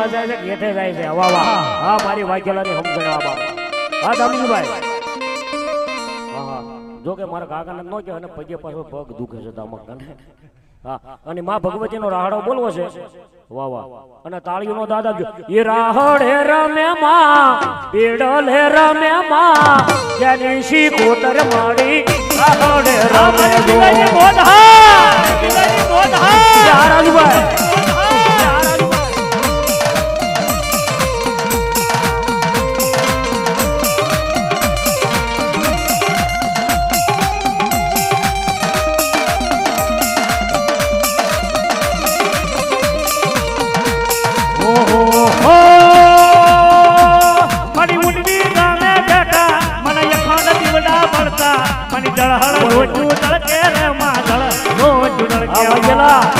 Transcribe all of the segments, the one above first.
માં જાય છે કેઠે જાય છે. વાહ વાહ. હા મારી વાઘેલાની સમજણ આ બાબા હા દામજીભાઈ હા હા. જો કે મારા કાકાને ન કે અને પગે પાછો પગ દુખે છે દામકને હા. અને માં ભગવતીનો રાહડો બોલવો છે. વાહ વાહ. અને તાળીઓનો દાદા જો એ રાહડે રમે માં પીડલ રમે માં. જેની શી કોતર માડી રાહડે રમે જો યા રાજુભાઈ 别了。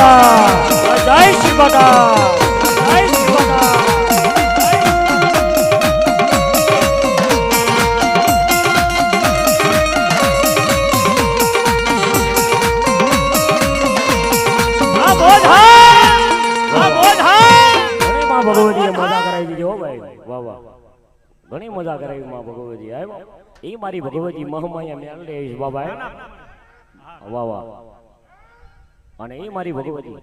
બકા જય શ્રી બકા જય શ્રી હા. ઘણી મજા કરાવી માં ભગવતી આવ્યો. એ મારી ભગવતી મહમાયા મેળડે આવીશ બાબા વાહ વાહ. અને એ મારી ભગવતી.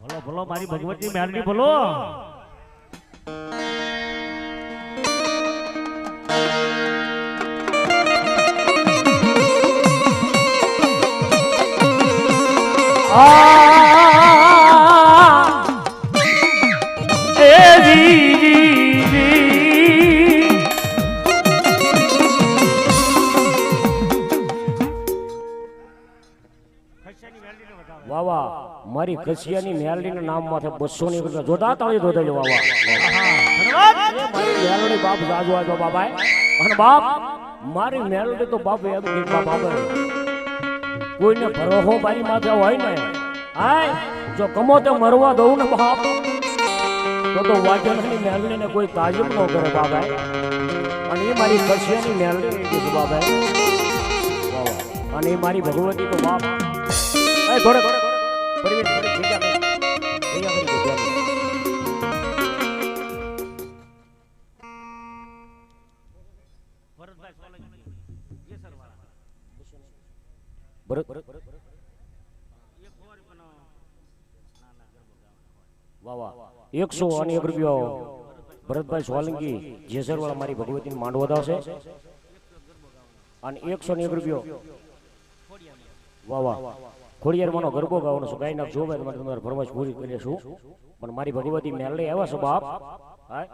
ભલો ભલો મારી ભગવતી મેલડી ભલો આ મારી કસિયાની મેલડીના નામ માથે બસો ની જોતા તાળી એ મારી મેલડી બાપ જાજુ આવ્યો બાબાએ. અને બાપ મારી મેલડી તો બાપ એમ કે બાપ આવે કોઈને ભરોહો મારી માથે હોય ને હાય જો કમો તો મરવા દઉં ને બાપ તો તો વાજનની મેલડીને કોઈ તાજીમ ન કરે બાબા અને એ મારી કસિયાની મેલડી કીધું વાહ. અને એ મારી ભગવતી તો બાપ. થોડે થોડે બરોબર. વાહ વાહ. એકસો અને એક રૂપિયો. ભરતભાઈ સોલંકી જેસરવાળા મારી ભગવતી માંડ વધાવશે અને એકસો ને એક રૂપિયો. વાહ વાહ. ખોડિયાર માનો ગરબો ગાવાનો છું. ગાય નાખ જોવે તમારે તમારે ફરમાશ પૂરી કરી લેશું. પણ મારી ભગવતી લઈ આવ્યા છો બાપ. હાય.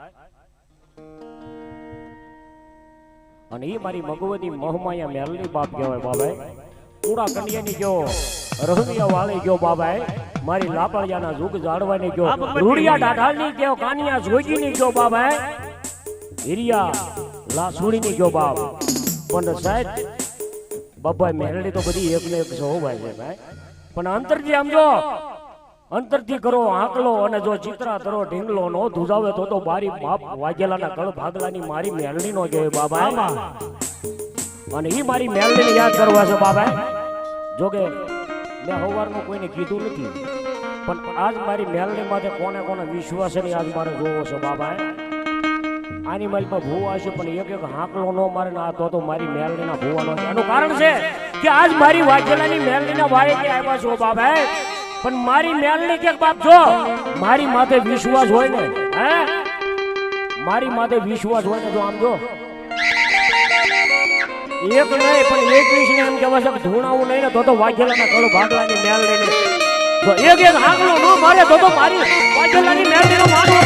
અને એ મારી ભગવતી મોહમાયા મેલની બાપ કહેવાય બાબાએ. પૂરા કંડિયાની ગયો રહમિયા વાળી ગયો બાબાએ મારી લાપડિયાના જુગ જાળવાની ગયો. રૂડિયા ડાઢાલની ગયો કાનિયા જોગીની ગયો બાબાએ હિરિયા લાસુડીની ગયો બાપ. પણ સાહેબ બાબાએ મેલડી તો બધી એક ને એક છે ભાઈ છે ભાઈ. પણ અંતરથી આમ જો અંતરથી કરો આંકલો અને જો ચિત્રા કરો ઢીંગલો નો ધુજાવે તો તો બારી બાપ વાઘેલાના કળ ભાગલાની મારી મેલડી નો કહેવાય બાબા અને એ મારી મેલડીને યાદ કરવા છે બાબા જોકે મેં સવારનું કોઈને કીધું નથી. પણ આજ મારી મેલડી માટે કોને કોને વિશ્વાસ છે ને આજ મારે જોવો છે બાબા આની મારી પર ભૂવા છે પણ એક એક હાંકલો નો મારે ના આ તો તો મારી મેલડીના ભૂવાનો છે. એનું કારણ છે કે આજ મારી વાઘેલાની મેલડીના વારે કે આવ્યા છો બાબા પણ મારી મેલની કે બાપ જો મારી માથે વિશ્વાસ હોય ને હે? મારી માથે વિશ્વાસ હોય ને જો આમ જો. એક નહીં પણ એકવીસ ને એમ કહેવા છે ધૂણાવું નહીં ને તો તો વાઘેલાના કળો ભાગલાની મેલ લઈને. એક એક હાંકલો ન મારે તો તો મારી વાઘેલાની. વાઘેલાની મેલડીનો માનવો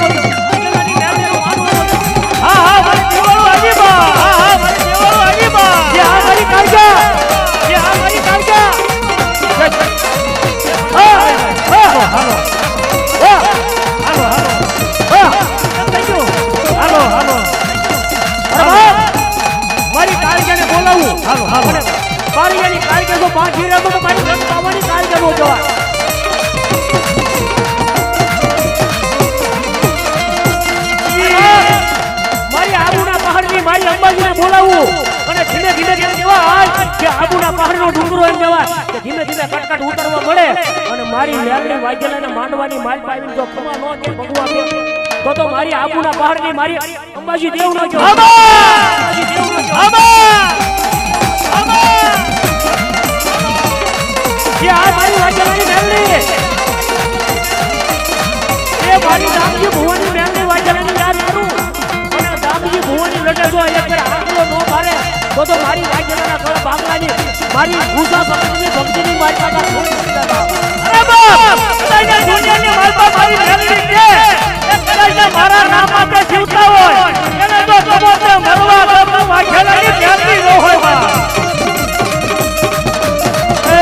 હા હા મારી દેવાળો અજીબા હા હા મારી દેવાળો અજીબા જે મારી હા મારી કાળજા હા, હા, હાલો હા, હાલો મારી મેલડી વાઘેલાને માંડવાની માલ પાવીને જો ખમા નો કે ભગવા કે તો તો મારી આબુના પહાડની મારી અંબાજી દેવ નો જો અંબાજી દેવ નો જો જે આ મારી વાઘેલાની મેલડી એ મારી દામજી ભુવનની મેલડી વાઘેલાની યાદ કરું. અને દામજી ભુવનની લડે જો એક આંકડો નો મારે તો તો મારી વાઘેલાના કળ બાંગલાની મારી ભૂસા સમજની ભક્તિની મારી કાકા દુનિયાની માલપા મારી મેલડી છે એ કદાચ મારા નામ માટે જીવતા હોય, એને તો કમોતે મરવા ગમો વાઘેલાની ધ્યાનથી ન હોય એ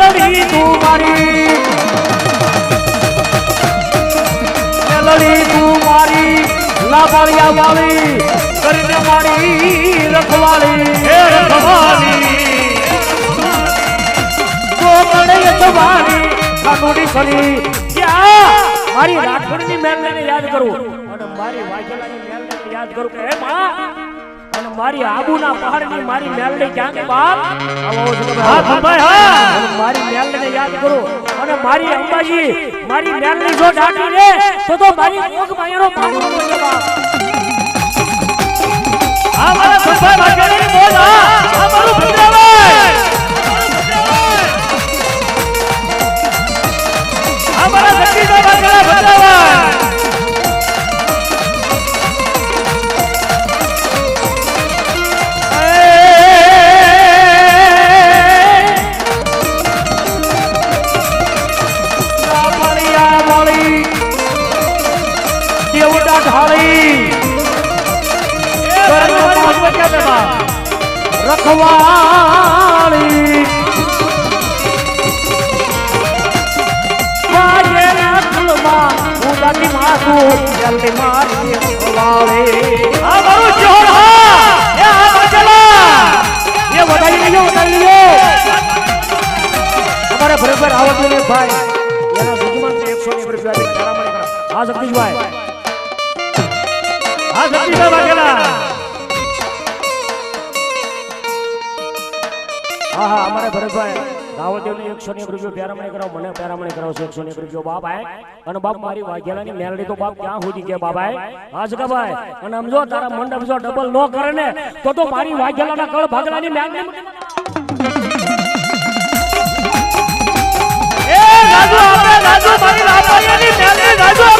મેલડી તું મારી. મેલડી તું મારી, લાભાળિયા વાળી, કરીને મારી રખવાળી. હે રખવાલી કરી કે આ મારી રાઠોડની મેલને યાદ કરું. અને મારી વાઘેલાની મેલને યાદ કરું કે હે માં અને મારી આબુના પહાડની મારી મેલડી ક્યાં કે બાપ? આવો જુઓ હા ભાઈ હા. અને મારી મેલને યાદ કરો. અને મારી અંબાજી મારી મેલની જો ડાટી રે તો તો મારી કોક માયરો પાણી બાપ. આ મારા સંભાઈ વાઘેલાની રખવાળી. જલ્દી મારી રખવાળે. આ મારું જોર, હા. એ આ વાઘેલા એ વધારી લેજો વધારી લેજો અમારે બરાબર આવડતું ને ભાઈ, એના સુજમાન છે એકસો ને રૂપિયા દે કરામણી કરા હા જગદીશભાઈ આ શક્તિભાઈ વાઘેલા. હા હા, અમારે ભરતભાઈ રાવળદેવ એકસો એક રૂપિયો પેરામણી કરાવો, મને પેરામણી કરાવો છે એકસો એક રૂપિયો બાપા અને બાપ મારી વાઘેલાની મેલડી તો બાપ ક્યાં સુધી કે બાપ આય હા જગાભાઈ અને આમ જો તારા મંડપ જો ડબલ નો કરે ને, તો તો મારી વાઘેલાના કળ ભાગલાની મેલડી એ રાજુ આપણે રાજુ મારી રામાયણની મેલડી રાજુ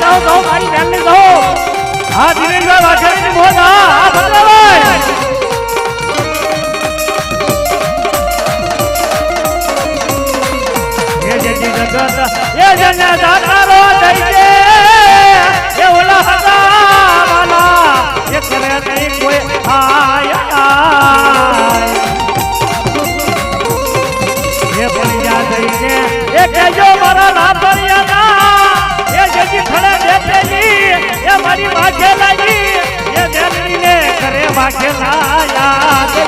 જાઓ જાઓ મારી બેનને જાઓ હા દિનેશભાઈ વાઘેલાની મોજ હા હા ભદ્રભાઈ એ જજી જગત એ જને દાતારો દઈ દે એ ઓલા હતા વાલા એ કરે નહીં મારી કરે વાઘેલા યાદ